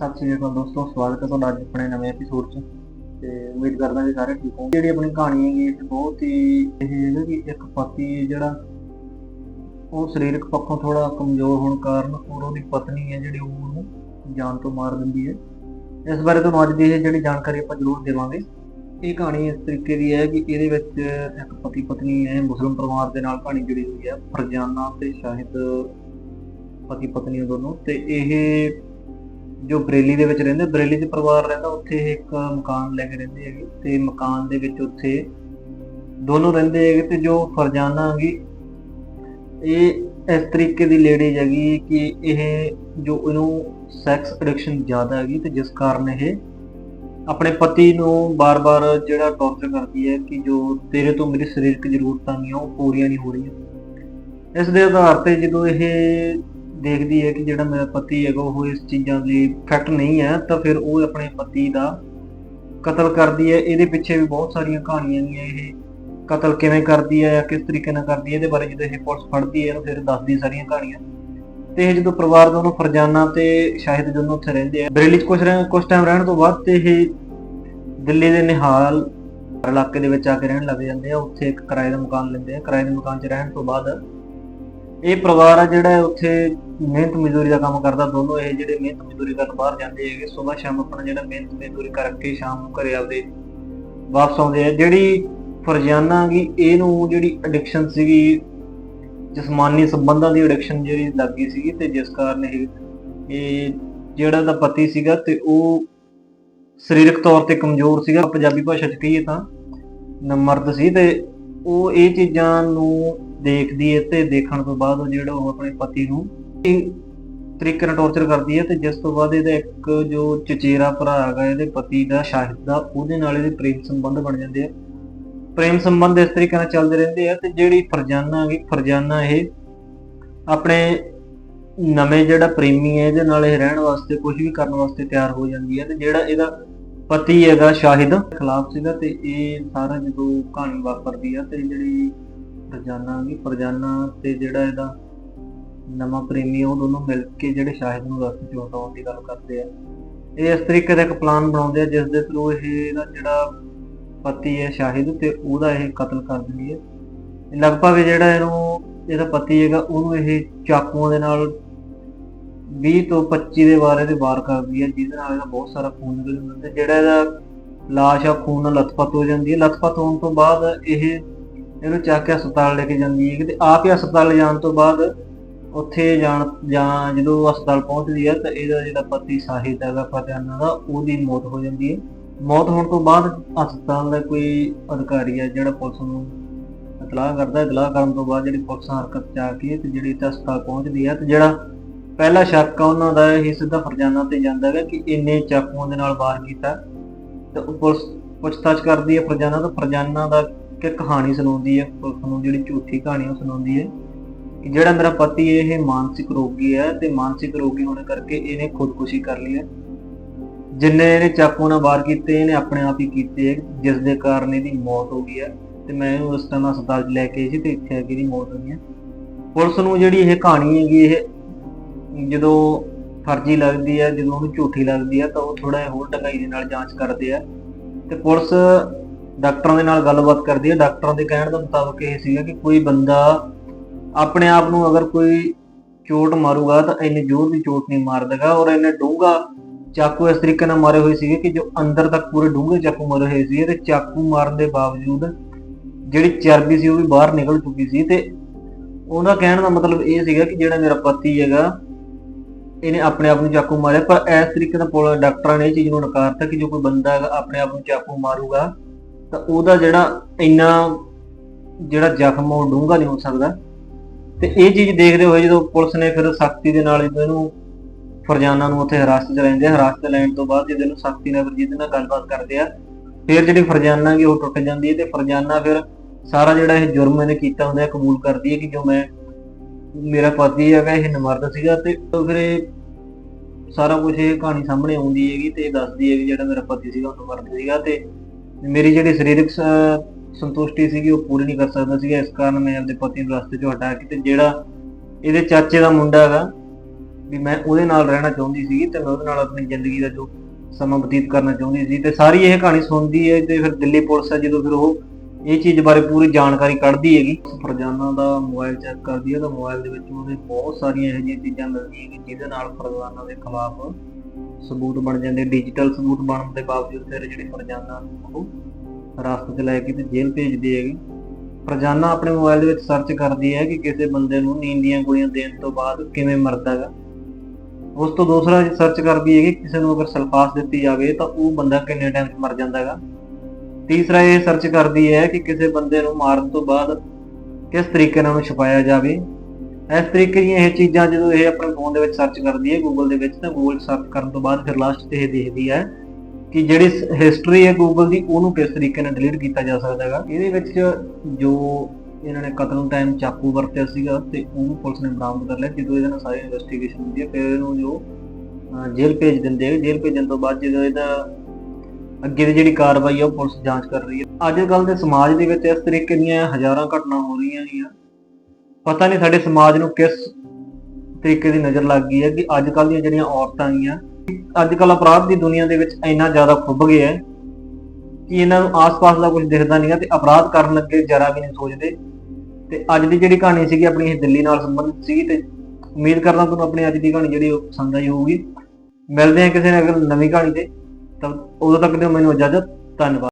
ਸਤਿ ਸ਼੍ਰੀ ਅਕਾਲ ਦੋਸਤੋ, ਸਵਾਗਤ ਹੈ ਤੁਹਾਡਾ ਅੱਜ ਆਪਣੇ ਨਵੇਂ ਐਪੀਸੋਡ 'ਚ। ਤੇ ਉਮੀਦ ਕਰਦਾ ਕਿ ਸਾਰੇ ਠੀਕ ਹੋ ਜਿਹੜੀ ਆਪਣੀ ਕਹਾਣੀ ਹੈਗੀ, ਇਹ ਬਹੁਤ ਹੀ ਇਹ ਹੈਗਾ ਕਿ ਇੱਕ ਪਤੀ ਜਿਹੜਾ ਉਹ ਸਰੀਰਕ ਪੱਖੋਂ ਥੋੜਾ ਕਮਜ਼ੋਰ ਹੋਣ ਕਾਰਨ ਔਰ ਉਹਦੀ ਪਤਨੀ ਹੈ ਜਿਹੜੀ ਉਹਨੂੰ ਜਾਨ ਤੋਂ ਮਾਰ ਦਿੰਦੀ ਹੈ। ਇਸ ਬਾਰੇ ਤੁਹਾਨੂੰ ਅੱਜ ਦੀ ਇਹ ਜਿਹੜੀ ਜਾਣਕਾਰੀ ਆਪਾਂ ਜ਼ਰੂਰ ਦੇਵਾਂਗੇ। ਇਹ ਕਹਾਣੀ ਇਸ ਤਰੀਕੇ ਦੀ ਹੈ ਕਿ ਇਹਦੇ ਵਿੱਚ ਇੱਕ ਪਤੀ ਪਤਨੀ ਹੈ, ਮੁਸਲਮ ਪਰਿਵਾਰ ਦੇ ਨਾਲ ਕਹਾਣੀ ਜੁੜੀ ਹੋਈ ਹੈ, ਫਰਜ਼ਾਨਾ ਤੇ ਸ਼ਾਹਿਦ ਪਤੀ ਪਤਨੀ ਦੋਨੋਂ। ਤੇ ਇਹ ਜੋ ਬਰੇਲੀ ਦੇ ਵਿੱਚ ਰਹਿੰਦੇ, ਬਰੇਲੀ ਦੇ ਪਰਿਵਾਰ ਰਹਿੰਦਾ, ਉੱਥੇ ਇਹ ਇੱਕ ਮਕਾਨ ਲੈ ਕੇ ਰਹਿੰਦੇ ਹੈਗੇ ਤੇ ਮਕਾਨ ਦੇ ਵਿੱਚ ਉੱਥੇ ਦੋਨੋਂ ਰਹਿੰਦੇ ਹੈਗੇ ਤੇ ਜੋ ਫਰਜ਼ਾਨਾ ਹੈਗੀ, ਇਹ ਇਸ ਤਰੀਕੇ ਦੀ ਲੇਡੀ ਹੈਗੀ ਕਿ ਇਹ ਜੋ ਇਹਨੂੰ ਸੈਕਸ ਐਡਿਕਸ਼ਨ ਜ਼ਿਆਦਾ ਹੈਗੀ ਤੇ ਜਿਸ ਕਾਰਨ ਇਹ ਆਪਣੇ ਪਤੀ ਨੂੰ ਬਾਰ-ਬਾਰ ਜਿਹੜਾ ਟੌਰਚਰ ਕਰਦੀ ਹੈ ਕਿ ਜੋ ਤੇਰੇ ਤੋਂ ਮੇਰੀ ਸਰੀਰਕ ਜ਼ਰੂਰਤਾਂ ਨਹੀਂ ਉਹ ਪੂਰੀਆਂ ਨਹੀਂ ਹੋ ਰਹੀਆਂ। ਇਸ ਦੇ ਆਧਾਰ ਤੇ ਜਦੋਂ ਇਹ ਦੇਖਦੀ ਹੈ ਕਿ ਜਿਹੜਾ ਮੇਰਾ ਪਤੀ ਹੈਗਾ, ਉਹ ਇਸ ਚੀਜ਼ਾਂ ਲਈ ਫੈਕਟ ਨਹੀਂ ਹੈ, ਤਾਂ ਫਿਰ ਉਹ ਆਪਣੇ ਪਤੀ ਦਾ ਕਤਲ ਕਰਦੀ ਹੈ। ਇਹਦੇ ਪਿੱਛੇ ਵੀ ਬਹੁਤ ਸਾਰੀਆਂ ਕਹਾਣੀਆਂ ਨੇ ਇਹ ਕਤਲ ਕਿਵੇਂ ਕਰਦੀ ਹੈ ਜਾਂ ਕਿਸ ਤਰੀਕੇ ਨਾਲ ਕਰਦੀ ਹੈ, ਇਹਦੇ ਬਾਰੇ ਜਦੋਂ ਇਹ ਪੁਲਿਸ ਫੜਦੀ ਹੈ ਇਹਨੂੰ ਫਿਰ ਦੱਸਦੀ ਸਾਰੀਆਂ ਕਹਾਣੀਆਂ। ਤੇ ਇਹ ਜਦੋਂ ਪਰਿਵਾਰ ਦੋਨੋਂ ਫਰਜ਼ਾਨਾ ਤੇ ਸ਼ਾਹਿਦ ਦੋਨੋਂ ਉੱਥੇ ਰਹਿੰਦੇ ਆ, ਬਰੇਲੀ 'ਚ ਕੁਝ ਰਹਿ ਕੁਝ ਟਾਈਮ ਰਹਿਣ ਤੋਂ ਬਾਅਦ ਤੇ ਇਹ ਦਿੱਲੀ ਦੇ ਨਿਹਾਲ ਇਲਾਕੇ ਦੇ ਵਿੱਚ ਆ ਕੇ ਰਹਿਣ ਲੱਗ ਜਾਂਦੇ ਆ। ਉੱਥੇ ਇੱਕ ਕਿਰਾਏ ਦਾ ਮਕਾਨ ਲੈਂਦੇ ਆ। ਕਿਰਾਏ ਦੇ ਮਕਾਨ 'ਚ ਰਹਿਣ ਤੋਂ ਬਾਅਦ ਇਹ ਪਰਿਵਾਰ ਆ ਜਿਹੜਾ ਉੱਥੇ ਮਿਹਨਤ ਮਜ਼ਦੂਰੀ ਦਾ ਕੰਮ ਕਰਦਾ, ਦੋਨੋਂ ਇਹ ਜਿਹੜੇ ਮਿਹਨਤ ਮਜ਼ਦੂਰੀ ਕਰਨ ਬਾਹਰ ਜਾਂਦੇ ਹੈਗੇ ਸਵੇਰ ਸ਼ਾਮ ਆਪਣਾ ਜਿਹੜਾ ਮਿਹਨਤ ਮਜ਼ਦੂਰੀ ਕਰਕੇ ਸ਼ਾਮ ਨੂੰ ਘਰੇ ਆਉਂਦੇ ਵਾਪਸ ਆਉਂਦੇ ਆ। ਜਿਹੜੀ ਫਰਜ਼ਾਨਾ ਗੀ, ਇਹਨੂੰ ਜਿਹੜੀ ਐਡਿਕਸ਼ਨ ਸੀਗੀ, ਜਿਸਮਾਨੀ ਸੰਬੰਧਾਂ ਦੀ ਐਡਿਕਸ਼ਨ ਜਿਹੜੀ ਲੱਗੀ ਸੀਗੀ ਤੇ ਜਿਸ ਕਾਰਨ ਇਹ ਇਹ ਜਿਹੜਾ ਦਾ ਪਤੀ ਸੀਗਾ ਤੇ ਉਹ ਸਰੀਰਕ ਤੌਰ ਤੇ ਕਮਜ਼ੋਰ ਸੀਗਾ। ਪੰਜਾਬੀ ਭਾਸ਼ਾ 'ਚ ਕਹੀਏ ਤਾਂ ਮਰਦ ਸੀ ਤੇ ਉਹ ਇਹ ਚੀਜ਼ਾਂ ਨੂੰ ਦੇਖਦੀ ਹੈ ਤੇ ਦੇਖਣ ਤੋਂ ਬਾਅਦ ਉਹ ਜਿਹੜਾ ਉਹ ਆਪਣੇ ਪਤੀ ਨੂੰ ਇਹ ਤਰੀਕੇ ਨਾਲ ਟੌਰਚਰ ਕਰਦੀ ਹੈ ਤੇ ਜਿਸ ਤੋਂ ਬਾਅਦ ਇਹਦਾ ਇੱਕ ਜੋ ਚਚੇਰਾ ਭਰਾ ਹੈਗਾ ਇਹਦੇ ਪਤੀ ਦਾ ਸ਼ਾਹਿਦ ਦਾ, ਉਹਦੇ ਨਾਲ ਇਹਦੇ ਪ੍ਰੇਮ ਸੰਬੰਧ ਬਣ ਜਾਂਦੇ ਆ। ਪ੍ਰੇਮ ਸੰਬੰਧ ਇਸ ਤਰੀਕੇ ਨਾਲ ਚੱਲਦੇ ਰਹਿੰਦੇ ਆ ਤੇ ਜਿਹੜੀ ਫਰਜ਼ਾਨਾ ਹੈਗੀ, ਫਰਜ਼ਾਨਾ ਇਹ ਆਪਣੇ ਨਵੇਂ ਜਿਹੜਾ ਪ੍ਰੇਮੀ ਹੈ, ਇਹਦੇ ਨਾਲ ਇਹ ਰਹਿਣ ਵਾਸਤੇ ਕੁਝ ਵੀ ਕਰਨ ਵਾਸਤੇ ਤਿਆਰ ਹੋ ਜਾਂਦੀ ਹੈ ਤੇ ਜਿਹੜਾ ਇਹਦਾ ਪਤੀ ਹੈਗਾ, ਸ਼ਾਹਿਦ, ਖਿਲਾਫ ਸੀਗਾ ਤੇ ਇਹ ਸਾਰਾ ਜਦੋਂ ਕਹਾਣੀ ਵਾਪਰਦੀ ਆ ਤੇ ਜਿਹੜੀ ਫਰਜ਼ਾਨਾ ਹੈਗੀ ਫਰਜ਼ਾਨਾ ਤੇ ਜਿਹੜਾ ਇਹਦਾ ਨਵਾਂ ਪ੍ਰੇਮੀ ਉਹ ਦੋਨੋਂ ਮਿਲ ਕੇ ਜਿਹੜੇ ਸ਼ਾਹਿਦ ਨੂੰ ਰਸਤੇ ਚ ਉਤਾਉਣ ਦੀ ਗੱਲ ਕਰਦੇ ਆ। ਇਹ ਇਸ ਤਰੀਕੇ ਦਾ ਇੱਕ ਪਲਾਨ ਬਣਾਉਂਦੇ ਆ, ਜਿਸ ਦੇ ਥਰੂ ਇਹ ਇਹਦਾ ਜਿਹੜਾ ਪਤੀ ਹੈ ਸ਼ਾਹਿਦ ਤੇ ਉਹਦਾ ਇਹ ਕਤਲ ਕਰ ਦਿੰਦੀ ਹੈ। ਲਗਭਗ ਜਿਹੜਾ ਇਹਨੂੰ, ਇਹਦਾ ਪਤੀ ਹੈਗਾ, ਉਹਨੂੰ ਇਹ ਚਾਕੂਆਂ ਦੇ ਨਾਲ 20 ਤੋਂ 25 ਦੇ ਵਾਰੇ ਦੇ ਵਾਰ ਕਰਦੀ ਹੈ, ਜਿਹਦੇ ਨਾਲ ਇਹਦਾ ਬਹੁਤ ਸਾਰਾ ਖੂਨ ਨਿਕਲ ਜਾਂਦਾ ਤੇ ਜਿਹੜਾ ਇਹਦਾ ਲਾਸ਼ ਆ, ਖੂਨ ਨਾਲ ਲਥਪਥ ਹੋ ਜਾਂਦੀ ਹੈ। ਲਥਪਥ ਹੋਣ ਤੋਂ ਬਾਅਦ ਇਹ ਇਹਨੂੰ ਚੱਕ ਕੇ ਹਸਪਤਾਲ ਲੈ ਕੇ ਜਾਂਦੀ ਹੈ ਤੇ ਆਪ ਹੀ ਹਸਪਤਾਲ ਜਾਣ ਤੋਂ ਬਾਅਦ ਉੱਥੇ ਜਾਣ ਜਾਂ ਜਦੋਂ ਹਸਪਤਾਲ ਪਹੁੰਚਦੀ ਹੈ ਤਾਂ ਇਹਦਾ ਜਿਹੜਾ ਪਤੀ ਸਾਹਿਤ ਹੈਗਾ ਫਤਿਆਨਾ ਦਾ, ਉਹਦੀ ਮੌਤ ਹੋ ਜਾਂਦੀ ਹੈ। ਮੌਤ ਹੋਣ ਤੋਂ ਬਾਅਦ ਹਸਪਤਾਲ ਦਾ ਕੋਈ ਅਧਿਕਾਰੀ ਹੈ ਜਿਹੜਾ ਪੁਲਿਸ ਨੂੰ ਇਤਲਾਹ ਕਰਦਾ ਹੈ। ਇਤਲਾਹ ਕਰਨ ਤੋਂ ਬਾਅਦ ਜਿਹੜੀ ਪੁਲਿਸ ਹਰਕਤ ਚ ਆ ਕੇ ਤੇ ਜਿਹੜੀ ਇੱਥੇ ਹਸਪਤਾਲ ਪਹੁੰਚਦੀ ਹੈ ਤੇ ਜਿਹੜਾ ਪਹਿਲਾ ਸ਼ੱਕ ਆ ਉਹਨਾਂ ਦਾ ਇਹ ਸਿੱਧਾ ਫਰਜ਼ਾਨਾ ਤੇ ਜਾਂਦਾ ਹੈਗਾ ਕਿ ਇੰਨੇ ਚਾਕੂਆਂ ਦੇ ਨਾਲ ਵਾਰ ਕੀਤਾ ਤੇ ਉਹ ਪੁਲਿਸ ਪੁੱਛਤਾਛ ਕਰਦੀ ਹੈ ਫਰਜ਼ਾਨਾ ਤਾਂ। ਫਰਜ਼ਾਨਾ ਦਾ ਕਿ ਕਹਾਣੀ ਸੁਣਾਉਂਦੀ ਹੈ ਪੁਲਿਸ ਨੂੰ ਜਿਹੜੀ ਝੂਠੀ ਕਹਾਣੀ ਉਹ ਸੁਣਾਉਂਦੀ ਹੈ। ਕਿ ਜਿਹੜਾ ਮੇਰਾ ਪਤੀ ਇਹ ਮਾਨਸਿਕ ਰੋਗੀ ਹੈ ਤੇ ਮਾਨਸਿਕ ਰੋਗੀ ਹੋਣ ਕਰਕੇ ਇਹਨੇ ਖੁਦਕੁਸ਼ੀ ਕਰ ਲਈ ਹੈ। ਜਿੰਨੇ ਇਹਨੇ ਚਾਕੂ ਨਾਲ ਵਾਰ ਕੀਤੇ, ਇਹਨੇ ਆਪਣੇ ਆਪ ਹੀ ਕੀਤੇ ਜਿਸ ਦੇ ਕਾਰਨ ਇਹਦੀ ਮੌਤ ਹੋ ਗਈ ਹੈ। ਤੇ ਮੈਂ ਇਹਨੂੰ ਉਸ ਟਾਈਮ ਹਸਪਤਾਲ 'ਚ ਲੈ ਕੇ ਆਈ ਸੀ ਤੇ ਇੱਥੇ ਆ ਕੇ ਇਹਦੀ ਮੌਤ ਹੋਈ ਹੈ। ਪੁਲਿਸ ਨੂੰ ਜਿਹੜੀ ਇਹ ਕਹਾਣੀ ਹੈਗੀ, ਇਹ ਜਦੋਂ ਫਰਜ਼ੀ ਲੱਗਦੀ ਹੈ, ਜਦੋਂ ਉਹਨੂੰ ਝੂਠੀ ਲੱਗਦੀ ਹੈ, ਤਾਂ ਉਹ ਥੋੜਾ ਹੋਰ ਡਕਾਈ ਦੇ ਨਾਲ ਜਾਂਚ ਕਰਦੇ ਆ। ਤੇ ਪੁਲਿਸ ਡਾਕਟਰਾਂ ਦੇ ਨਾਲ ਗੱਲਬਾਤ ਕਰਦੀ ਹੈ। ਡਾਕਟਰਾਂ ਦੇ ਕਹਿਣ ਦੇ ਮੁਤਾਬਕ ਇਹ ਸੀਗਾ ਕਿ ਕੋਈ ਬੰਦਾ ਆਪਣੇ ਆਪ ਨੂੰ ਅਗਰ ਕੋਈ ਚੋਟ ਮਾਰੂਗਾ ਤਾਂ ਇੰਨੇ ਜ਼ੋਰ ਦੀ ਚੋਟ ਨਹੀਂ ਮਾਰਦਾਗਾ ਔਰ ਇੰਨੇ ਡੂੰਘਾ ਚਾਕੂ ਇਸ ਤਰੀਕੇ ਨਾਲ ਮਾਰੇ ਹੋਏ ਸੀਗੇ ਕਿ ਜੋ ਅੰਦਰ ਤੱਕ ਪੂਰੇ ਡੂੰਘੇ ਚਾਕੂ ਮਾਰੇ ਹੋਏ ਸੀ ਤੇ ਚਾਕੂ ਮਾਰਨ ਦੇ ਬਾਵਜੂਦ ਜਿਹੜੀ ਚਰਬੀ ਸੀ ਉਹ ਵੀ ਬਾਹਰ ਨਿਕਲ ਚੁੱਕੀ ਸੀ ਤੇ ਉਹਨਾਂ ਕਹਿਣ ਦਾ ਮਤਲਬ ਇਹ ਸੀਗਾ ਕਿ ਜਿਹੜਾ ਮੇਰਾ ਪਤੀ ਹੈਗਾ, ਇਹਨੇ ਆਪਣੇ ਆਪ ਨੂੰ ਚਾਕੂ ਮਾਰਿਆ। ਪਰ ਇਸ ਤਰੀਕੇ ਨਾਲ ਪੁਲ ਡਾਕਟਰਾਂ ਨੇ ਇਹ ਚੀਜ਼ ਨੂੰ ਨਕਾਰਤਾ ਕਿ ਜੋ ਕੋਈ ਬੰਦਾ ਆਪਣੇ ਆਪ ਨੂੰ ਚਾਕੂ ਮਾਰੂਗਾ ਤਾਂ ਉਹਦਾ ਜਿਹੜਾ ਇੰਨਾ ਜਿਹੜਾ ਜ਼ਖਮ ਉਹ ਡੂੰਘਾ ਨਹੀਂ ਹੋ ਸਕਦਾ। ਤੇ ਇਹ ਚੀਜ਼ ਦੇਖਦੇ ਹੋਏ ਜਦੋਂ ਪੁਲਿਸ ਨੇ ਫਿਰ ਸਖਤੀ ਦੇ ਨਾਲ ਇਹਨੂੰ ਫਰਜ਼ਾਨਾ ਨੂੰ ਉੱਥੇ ਹਿਰਾਸਤ 'ਚ ਲੈਂਦੇ ਆ, ਹਿਰਾਸਤ 'ਚ ਲੈਣ ਤੋਂ ਬਾਅਦ ਜਦੋਂ ਇਹਨੂੰ ਸਖਤੀ ਨਾਲ ਫਿਰ ਜਿਹਦੇ ਨਾਲ ਗੱਲਬਾਤ ਕਰਦੇ ਆ, ਫਿਰ ਜਿਹੜੀ ਫਰਜ਼ਾਨਾ ਗੀ ਉਹ ਟੁੱਟ ਜਾਂਦੀ ਹੈ ਤੇ ਫਰਜ਼ਾਨਾ ਫਿਰ ਸਾਰਾ ਜਿਹੜਾ ਇਹ ਜੁਰਮ ਇਹਨੇ ਕੀਤਾ ਹੁੰਦਾ ਹੈ ਕਬੂਲ ਕਰਦੀ ਹੈ ਕਿ ਜੋ ਮੈਂ, ਮੇਰਾ ਪਤੀ ਹੈਗਾ, ਇਹ ਨਮਰਦ ਸੀਗਾ ਤੇ ਉਹ ਫਿਰ ਇਹ ਸਾਰਾ ਕੁਝ ਇਹ ਕਹਾਣੀ ਸਾਹਮਣੇ ਆਉਂਦੀ ਹੈਗੀ ਤੇ ਇਹ ਦੱਸਦੀ ਹੈ ਕਿ ਜਿਹੜਾ ਮੇਰਾ ਪਤੀ ਸੀਗਾ, ਉਹ ਨਮਰਦ ਸੀਗਾ ਤੇ ਮੇਰੀ ਜਿਹੜੀ ਸਰੀਰਕ ਸੰਤੁਸ਼ਟੀ ਸੀਗੀ ਉਹ ਪੂਰੀ ਨਹੀਂ ਕਰ ਸਕਦਾ ਸੀਗਾ। ਇਸ ਕਾਰਨ ਮੈਂ ਆਪਣੇ ਪਤੀ ਨੂੰ ਰਸਤੇ ਚੋਂ ਹਟਾ ਕੇ ਤੇ ਜਿਹੜਾ ਇਹਦੇ ਚਾਚੇ ਦਾ ਮੁੰਡਾ ਹੈਗਾ, ਵੀ ਮੈਂ ਉਹਦੇ ਨਾਲ ਰਹਿਣਾ ਚਾਹੁੰਦੀ ਸੀਗੀ ਤੇ ਮੈਂ ਉਹਦੇ ਨਾਲ ਆਪਣੀ ਜ਼ਿੰਦਗੀ ਦਾ ਜੋ ਸਮਾਂ ਬਤੀਤ ਕਰਨਾ ਚਾਹੁੰਦੀ ਸੀ। ਤੇ ਸਾਰੀ ਇਹ ਕਹਾਣੀ ਸੁਣਦੀ ਹੈ ਤੇ ਫਿਰ ਦਿੱਲੀ ਪੁਲਿਸ ਹੈ ਜਦੋਂ ਫਿਰ ਉਹ ਇਹ ਚੀਜ਼ ਬਾਰੇ ਪੂਰੀ ਜਾਣਕਾਰੀ ਕੱਢਦੀ ਹੈਗੀ। ਫਰਜ਼ਾਨਾ ਦਾ ਮੋਬਾਈਲ ਚੈੱਕ ਕਰਦੀ ਹੈ ਤਾਂ ਮੋਬਾਈਲ ਦੇ ਵਿੱਚ ਉਹਦੇ ਬਹੁਤ ਸਾਰੀਆਂ ਇਹੋ ਜਿਹੀਆਂ ਚੀਜ਼ਾਂ ਮਿਲਦੀਆਂ ਕਿ ਜਿਹਦੇ ਨਾਲ ਫਰਜ਼ਾਨਾ ਦੇ ਖਿਲਾਫ ਸਬੂਤ ਬਣ ਜਾਂਦੇ ਡਿਜੀਟਲ ਸਬੂਤ ਬਣਨ ਦੇ ਬਾਵਜੂਦ ਫਿਰ ਜਿਹੜੇ ਫਰਜ਼ਾਨਾ ਉਹ ਰਾਸਤੇ 'ਚ ਲੈ ਕੇ ਤੇ ਜੇਲ੍ਹ ਭੇਜਦੇ ਹੈਗੇ। ਫਰਜ਼ਾਨਾ ਆਪਣੇ ਮੋਬਾਈਲ ਦੇ ਵਿੱਚ ਸਰਚ ਕਰਦੀ ਹੈ ਕਿ ਕਿਸੇ ਬੰਦੇ ਨੂੰ ਨੀਂਦ ਦੀਆਂ ਗੋਲੀਆਂ ਦੇਣ ਤੋਂ ਬਾਅਦ ਕਿਵੇਂ ਮਰਦਾ ਹੈਗਾ ਉਸ ਤੋਂ ਦੂਸਰਾ ਸਰਚ ਕਰਦੀ ਹੈ ਕਿ ਕਿਸੇ ਨੂੰ ਅਗਰ ਸਲਫਾਸ ਦਿੱਤੀ ਜਾਵੇ ਤਾਂ ਉਹ ਬੰਦਾ ਕਿੰਨੇ ਟਾਈਮ 'ਚ ਮਰ ਜਾਂਦਾ ਹੈਗਾ ਤੀਸਰਾ ਇਹ ਸਰਚ ਕਰਦੀ ਹੈ ਕਿ ਕਿਸੇ ਬੰਦੇ ਨੂੰ ਮਾਰਨ ਤੋਂ ਬਾਅਦ ਕਿਸ ਤਰੀਕੇ ਨਾਲ ਉਹਨੂੰ ਛੁਪਾਇਆ ਜਾਵੇ। ਇਸ ਤਰੀਕੇ ਦੀਆਂ ਇਹ ਚੀਜ਼ਾਂ ਜਦੋਂ ਇਹ ਆਪਣੇ ਫੋਨ ਦੇ ਵਿੱਚ ਸਰਚ ਕਰਦੀ ਹੈ ਗੂਗਲ ਦੇ ਵਿੱਚ, ਤਾਂ ਗੂਗਲ ਸਰਚ ਕਰਨ ਤੋਂ ਬਾਅਦ ਫਿਰ ਲਾਸਟ ਤੇ ਇਹ ਦੇਖਦੀ ਹੈ ਕਿ ਜਿਹੜੀ ਹਿਸਟਰੀ ਹੈ ਗੂਗਲ ਦੀ, ਉਹਨੂੰ ਕਿਸ ਤਰੀਕੇ ਨਾਲ ਡਿਲੀਟ ਕੀਤਾ ਜਾ ਸਕਦਾ ਹੈਗਾ। ਇਹਦੇ ਵਿੱਚ ਜੋ ਇਹਨਾਂ ਨੇ ਕਤਲ ਟਾਈਮ ਚਾਕੂ ਵਰਤਿਆ ਸੀਗਾ, ਤੇ ਉਹਨੂੰ ਪੁਲਿਸ ਨੇ ਬਰਾਮਦ ਕਰ ਲਿਆ। ਜਦੋਂ ਇਹਦੇ ਨਾਲ ਸਾਰੀ ਇਨਵੈਸਟੀਗੇਸ਼ਨ ਹੁੰਦੀ ਹੈ, ਫਿਰ ਇਹਨੂੰ ਜੋ ਜੇਲ੍ਹ ਭੇਜ ਦਿੰਦੇ ਆ। ਜੇਲ੍ਹ ਭੇਜਣ ਤੋਂ ਬਾਅਦ ਜਦੋਂ ਇਹਦਾ ਅੱਗੇ ਦੀ ਜਿਹੜੀ ਕਾਰਵਾਈ ਆ, ਉਹ ਪੁਲਿਸ ਜਾਂਚ ਕਰ ਰਹੀ ਹੈ। ਅੱਜ ਕੱਲ ਦੇ ਸਮਾਜ ਦੇ ਵਿੱਚ ਇਸ ਤਰੀਕੇ ਦੀਆਂ ਹਜ਼ਾਰਾਂ ਘਟਨਾ ਹੋ ਰਹੀਆਂ ਨੇ। ਪਤਾ ਨਹੀਂ ਸਾਡੇ ਸਮਾਜ ਨੂੰ ਕਿਸ ਤਰੀਕੇ ਦੀ ਨਜ਼ਰ ਲੱਗ ਗਈ ਹੈ ਕਿ ਅੱਜ ਕੱਲ ਦੀਆਂ ਜਿਹੜੀਆਂ ਔਰਤਾਂ ਗੀਆਂ ਅੱਜ ਕੱਲ ਅਪਰਾਧ ਦੀ ਦੁਨੀਆ ਦੇ ਵਿੱਚ ਇੰਨਾ ਜ਼ਿਆਦਾ ਖੁੱਭ ਗਿਆ ਹੈ ਕਿ ਇਹਨਾਂ ਨੂੰ ਆਸ-ਪਾਸ ਦਾ ਕੁਝ ਦਿਖਦਾ ਨਹੀਂ ਹੈ ਤੇ ਅਪਰਾਧ ਕਰਨ ਲੱਗੇ ਜਰਾ ਵੀ ਨਹੀਂ ਸੋਚਦੇ। ਤੇ ਅੱਜ ਦੀ ਜਿਹੜੀ ਕਹਾਣੀ ਸੀਗੀ ਆਪਣੀ ਇਹ ਦਿੱਲੀ ਨਾਲ ਸੰਬੰਧਿਤ ਸੀਗੀ ਤੇ ਉਮੀਦ ਕਰਦਾ ਤੁਹਾਨੂੰ ਆਪਣੀ ਅੱਜ ਦੀ ਕਹਾਣੀ ਜਿਹੜੀ ਉਹ ਪਸੰਦ ਆਈ ਹੋਊਗੀ। ਮਿਲਦੇ ਹਾਂ ਕਿਸੇ ਨੇ ਅਗਰ ਨਵੀਂ ਕਹਾਣੀ ਤੇ ਤਾਂ ਉਦੋਂ ਤੱਕ ਦਿਓ ਮੈਨੂੰ ਇਜਾਜ਼ਤ, ਧੰਨਵਾਦ।